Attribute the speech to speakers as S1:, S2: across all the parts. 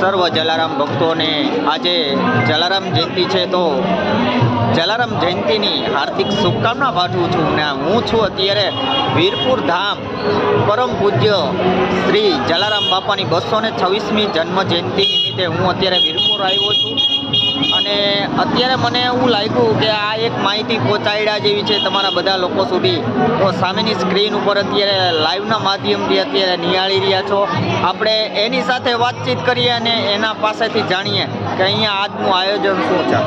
S1: સર્વ જલારામ ભક્તોને આજે જલારામ જયંતિ છે તો જલારામ જયંતિની હાર્દિક શુભકામના પાઠવું છું ને હું છું અત્યારે વીરપુર ધામ પરમ પૂજ્ય શ્રી જલારામ બાપાની બસો ને છવ્વીસમી જન્મ જયંતિ નિમિત્તે હું અત્યારે વીરપુર આવ્યો છું. અને અત્યારે મને એવું લાગ્યું કે આ એક માહિતી પહોંચાડ્યા જેવી છે તમારા બધા લોકો સુધી. તો સામેની સ્ક્રીન ઉપર અત્યારે લાઈવના માધ્યમથી અત્યારે નિહાળી રહ્યા છો. આપણે એની સાથે વાતચીત કરીએ અને એના પાસેથી જાણીએ કે અહીંયા આજનું આયોજન શું છે?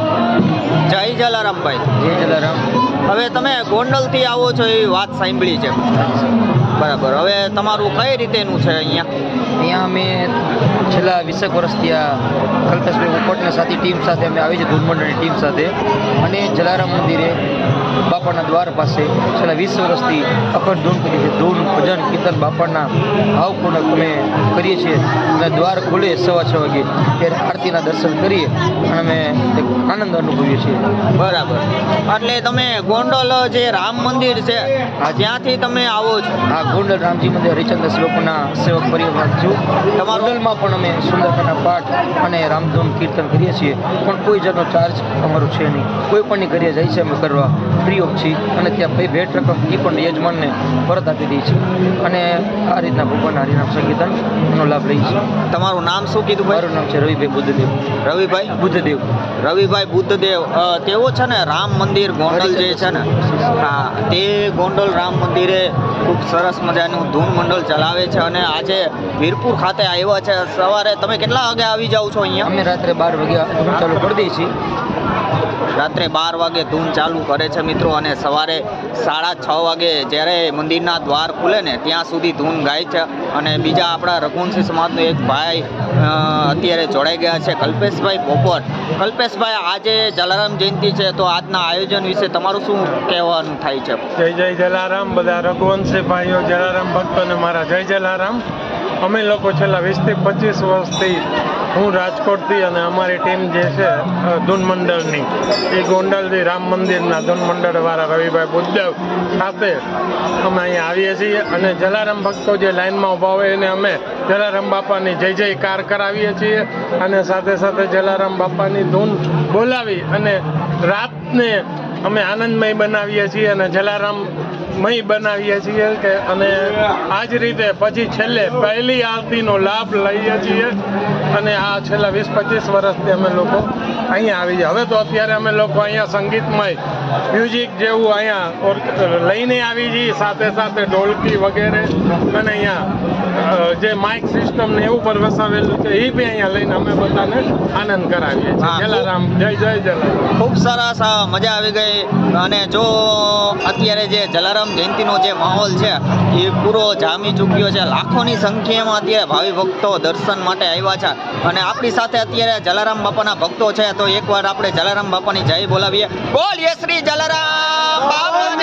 S1: જય જલારામભાઈ
S2: જય જલારામ.
S1: હવે તમે ગોંડલથી આવો છો એ વાત સાંભળી છે. બરાબર. હવે તમારું કઈ રીતેનું છે અહીંયા?
S2: અહીંયા અમે છેલ્લા વીસેક વર્ષથી આ કલ્પેશભાઈ ઉપટના સાથી ટીમ સાથે અમે આવી છે ધૂનમંડળની ટીમ સાથે. અને જલારામ મંદિરે બાપાના દ્વાર પાસે છેલ્લા વીસ વર્ષથી અખંડ ધૂન કરીએ છીએ ધૂન ભજન કીર્તન બાપાના ભાવપૂર્વક અમે કરીએ છીએ. અને દ્વાર ખુલે સવા છ વાગે. ત્યારે આરતીના દર્શન કરીએ અને અમે એક આનંદ અનુભવીએ છીએ.
S1: બરાબર. એટલે તમે ગોંડલ જે રામ મંદિર છે ત્યાંથી તમે આવો છો?
S2: આ ગોંડલ રામજી મંદિર હરિચંદ્ર શ્લોકના સેવક પરિવાર છું.
S1: તમારો-
S2: ગોંડલમાં પણ અમે સુંદરકાના પાઠ અને રામધૂન કીર્તન કરીએ છીએ. પણ કોઈ જાતનો ચાર્જ અમારો છે નહીં. કોઈ પણ ઘરે જાય છે અમે કરવા. ફ્રી ઓફ છીએ અને ત્યાં ભાઈ ભેટ રકમ એ પણ યજમાનને પરત આપી દઈએ છે. અને આ રીતના ભગવાન હરિનામ સંગીતનનો લાભ લઈએ છીએ
S1: તમારું નામ શું કીધું ભાઈ?
S2: મારું નામ છે રવિભાઈ બુદ્ધદેવ.
S1: રવિભાઈ?
S2: બુદ્ધદેવ.
S1: રવિભાઈ બુદ્ધદેવ. તેઓ છે ને રામ મંદિર ગોંડલ જે છે ને? હા તે ગોંડલ રામ મંદિરે ખૂબ સરસ મજાનું ધૂન મંડળ ચલાવે છે અને આજે વીરપુર ખાતે આવ્યા છે. સવારે તમે કેટલા વાગે આવી જાઓ છો અહીંયા?
S2: અમે રાત્રે બાર વાગ્યા ચાલુ કરી દઈએ છીએ.
S1: રાત્રે બાર વાગે ધૂન ચાલુ કરે છે મિત્રો અને સવારે સાડા છ વાગે જ્યારે મંદિરના દ્વાર ખુલે ને ત્યાં સુધી ધૂન ગાય છે. અને બીજા આપણા રઘુવંશી સમાજનો એક ભાઈ અત્યારે જોડાઈ ગયા છે, કલ્પેશભાઈ પોપટ કલ્પેશભાઈ, આજે જલારામ જયંતિ છે તો આજના આયોજન વિશે તમારું શું કહેવાનું થાય છે?
S3: જય જય જલારામ, બધા રઘુવંશી ભાઈઓ, જલારામ ભક્તોને મારા જય જલારામ. અમે લોકો છેલ્લા વીસથી પચીસ વર્ષથી હું રાજકોટથી અને અમારી ટીમ જે છે ધૂન મંડળની એ ગોંડલથી રામ મંદિરના ધૂન મંડળવાળા રવિભાઈ બુદ્ધદેવ સાથે અમે અહીંયા આવીએ છીએ અને જલારામ ભક્તો જે લાઈનમાં ઊભા હોય એને અમે જલારામ બાપાની જય જયકાર કરાવીએ છીએ અને સાથે સાથે જલારામ બાપાની ધૂન બોલાવી અને રાતને અમે આનંદમય બનાવીએ છીએ અને જલારામમય બનાવીએ છીએ કે અને આ જ રીતે પછી છેલ્લે પહેલી આરતીનો લાભ લઈએ છીએ. અને આ છેલ્લા વીસ પચીસ વર્ષથી અમે લોકો અહીંયા આવી જાય હવે તો અત્યારે અમે લોકો અહીંયા સંગીતમય મ્યુઝિક જેવું અહીંયા લઈને આવી જઈએ સાથે સાથે ઢોલકી વગેરે અને અહીંયા જે માઇક સિસ્ટમ ને એવું પણ વસાવેલું છે એ બી અહીંયા લઈને અમે બધાને આનંદ કરાવીએ છીએ. જલારામ જય જય જલારામ.
S1: ખૂબ સરસ આ મજા આવી ગઈ. અને જો અત્યારે જે જલારામ જયંતિનો જે માહોલ છે એ પૂરો જામી ચૂક્યો છે. લાખોની સંખ્યામાં અત્યારે ભાવિ ભક્તો દર્શન માટે આવ્યા છે. અને આપણી સાથે અત્યારે જલારામ બાપાના ભક્તો છે તો એકવાર આપણે જલારામ બાપાની જય બોલાવીએ. બોલીએ શ્રી જલારામ બાપા